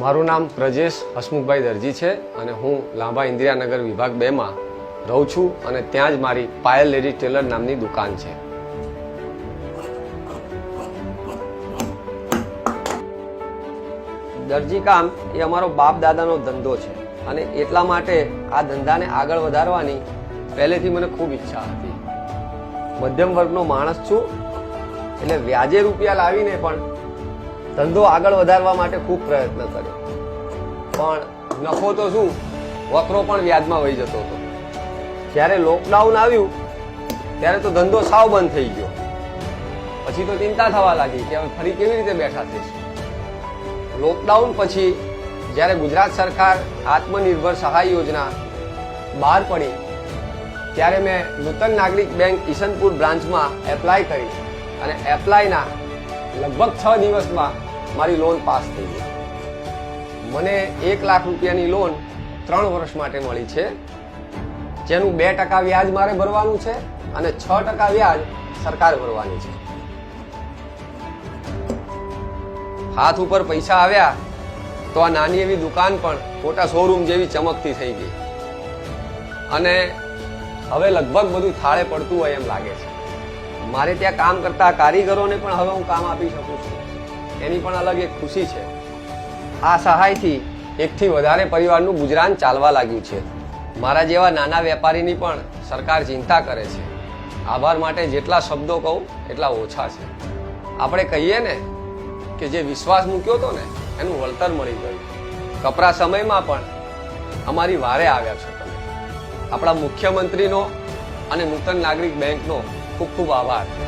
મારું નામ પ્રજેશ હસમુખભાઈ દરજી છે અને હું લાંબા ઇન્દિરાનગર વિભાગ બેમાં રહું છું અને ત્યાં જ મારી પાયલ લેડી ટેલર નામની દુકાન છે. દરજી કામ એ અમારો બાપ દાદાનો ધંધો છે અને એટલા માટે આ ધંધાને આગળ વધારવાની પહેલેથી મને ખૂબ ઈચ્છા હતી. મધ્યમ વર્ગનો માણસ છું એટલે વ્યાજે રૂપિયા લાવીને પણ ધંધો આગળ વધારવા માટે ખૂબ પ્રયત્ન કર્યો. પણ નફો તો શું? વકરો પણ વ્યાજમાં વહી જતો હતો. જ્યારે લોકડાઉન આવ્યું, ત્યારે તો ધંધો સાવ બંધ થઈ ગયો. પછી તો ચિંતા થવા લાગી કે હવે ફરી કેવી રીતે બેઠા થઈશું? લોકડાઉન પછી જ્યારે ગુજરાત સરકાર આત્મનિર્ભર સહાય યોજના બહાર પડી, ત્યારે મેં નૂતન નાગરિક બેંક ઈશનપુર બ્રાન્ચમાં એપ્લાય કરી અને એપ્લાયના લગભગ છ દિવસમાં મારી લોન પાસ થઈ ગઈ. મને એક લાખ રૂપિયાની લોન ત્રણ વર્ષ માટે મળી છે. જેનું બે ટકા વ્યાજ મારે ભરવાનું છે અને છ ટકા વ્યાજ સરકાર ભરવાની છે. હાથ ઉપર પૈસા આવ્યા તો આ નાની એવી દુકાન પણ મોટા શોરૂમ જેવી ચમકતી થઈ ગઈ. અને હવે લગભગ બધું થાળે પડતું હોય એમ લાગે છે. મારે ત્યાં કામ કરતા કારીગરોને પણ હવે હું કામ આપી શકું છું. એની પણ અલગ એક ખુશી છે. આ સહાયથી એકથી વધારે પરિવારનું ગુજરાન ચાલવા લાગ્યું છે. મારા જેવા નાના વેપારીની પણ સરકાર ચિંતા કરે છે. આભાર માટે જેટલા શબ્દો કહું, એટલા ઓછા છે. આપણે કહીએ ને કે જે વિશ્વાસ મૂક્યો હતો ને, એનું વળતર મળી ગયું. કપરા સમયમાં પણ અમારી વારે આવ્યા છો તમે. આપણા મુખ્યમંત્રીનો અને નૂતન નાગરિક બેંકનો ખૂબ ખૂબ આભાર.